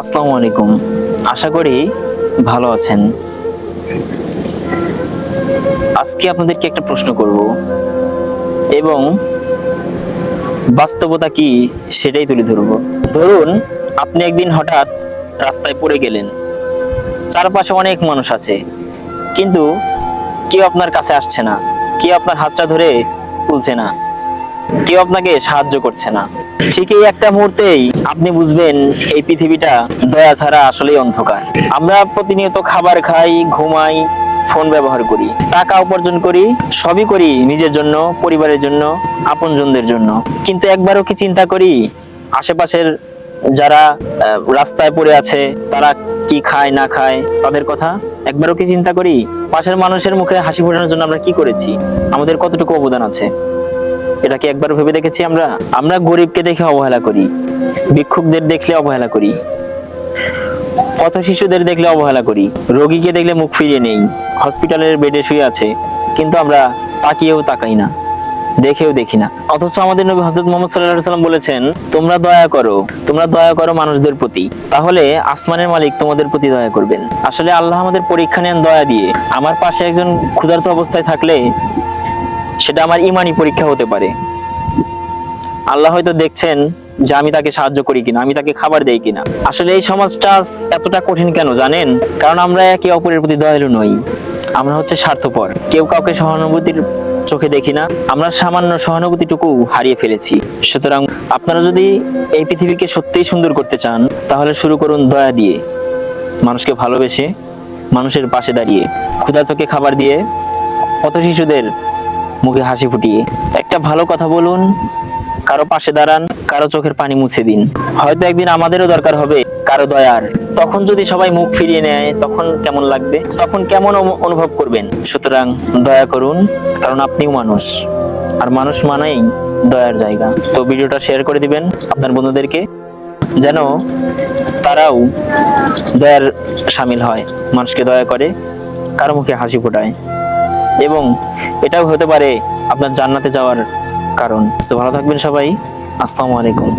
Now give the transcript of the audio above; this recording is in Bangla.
আসসালামু আলাইকুম। আশা করি ভালো আছেন। আজকে আপনাদেরকে একটা প্রশ্ন করব। এবং বাস্তবতা কি সেটাই তুলে ধরব। ধরুন, আপনি একদিন হঠাৎ রাস্তায় পড়ে গেলেন। চারপাশে অনেক মানুষ আছে। কিন্তু কেউ আপনার কাছে আসছে না। কেউ আপনার হাতটা ধরে তুলছে না। কেউ আপনাকে সাহায্য করছে না। ঠিক এই একটা মুহূর্তেই আপনি বুঝবেন এই পৃথিবীটা দয়া ছাড়া আসলেই অন্ধকার। আমরা প্রতিনিয়ত খাবার খাই, ঘুমাই, ফোন ব্যবহার করি, টাকা উপার্জন করি, সবই করি নিজের জন্য, পরিবারের জন্য, আপনজনদের জন্য। কিন্তু একবারও কি চিন্তা করি, আশেপাশের যারা রাস্তায় পড়ে আছে, তারা কি খায়, না খায়, তাদের কথা একবারও কি চিন্তা করি? পাশের মানুষের মুখে হাসি ফোটানোর জন্য আমরা কি করেছি? আমাদের কতটুকু অবদান আছে? এটা কি একবার ভেবে দেখেছি আমরা? আমরা গরিবকে দেখে অবহেলা করি, ভিক্ষুকদের দেখলে অবহেলা করি পথ শিশুদের দেখলে অবহেলা করি, রোগীকে দেখলে মুখ ফিরিয়ে নেই, হসপিটালের বেডে শুয়ে আছে, কিন্তু আমরা তাকিয়েও তাকাই না, দেখেও দেখি না। অথচ আমাদের নবী হজরত মোহাম্মদ সাল্লাহ সাল্লাম বলেছেন, তোমরা দয়া করো, তোমরা দয়া করো মানুষদের প্রতি, তাহলে আসমানের মালিক তোমাদের প্রতি দয়া করবেন। আসলে আল্লাহ আমাদের পরীক্ষা নেন দয়া দিয়ে। আমার পাশে একজন ক্ষুধার্ত অবস্থায় থাকলে সেটা আমার ইমানি পরীক্ষা হতে পারে। আল্লাহ হয়তো দেখছেন যে আমি তাকে সাহায্য করি কিনা, আমি তাকে খাবার দেই কিনা। আসলে এই সমাজটা এতটা কঠিন কেন জানেন? কারণ আমরা একে অপরের প্রতি দয়ালু নই। আমরা হচ্ছে স্বার্থপর। কেউ কাউকে সহানুভূতির চোখে দেখি না। আমরা সামান্য সহানুভূতিটুকু হারিয়ে ফেলেছি। সুতরাং আপনারা যদি এই পৃথিবীকে সত্যিই সুন্দর করতে চান, তাহলে শুরু করুন দয়া দিয়ে। মানুষকে ভালোবেসে মানুষের পাশে দাঁড়িয়ে। ক্ষুধার্তকে খাবার দিয়ে। পথ শিশুদের মুখে হাসি ফুটিয়ে। একটা ভালো কথা বলুন, কারও পাশে দাঁড়ান, কারও চোখের পানি মুছে দিন। হয়তো একদিন আমাদেরও দরকার হবে কারও দয়ার। তখন যদি সবাই মুখ ফিরিয়ে নেয়, তখন কেমন লাগবে? তখন কেমন অনু- অনুভব করবেন? সুতরাং দয়া করুন, কারণ আপনিও মানুষ। আর মানুষ মানেই দয়ার জায়গা। তো ভিডিওটা শেয়ার করে দিবেন আপনার বন্ধুদেরকে, যেন তারাও দয়ার সামিল হয়। মানুষকে দয়া করে, কারও মুখে হাসি ফোটায়। এবং এটাও হতে পারে আপনার জান্নাতে যাওয়ার কারণ। সো ভালো থাকবেন সবাই। আসসালামু আলাইকুম।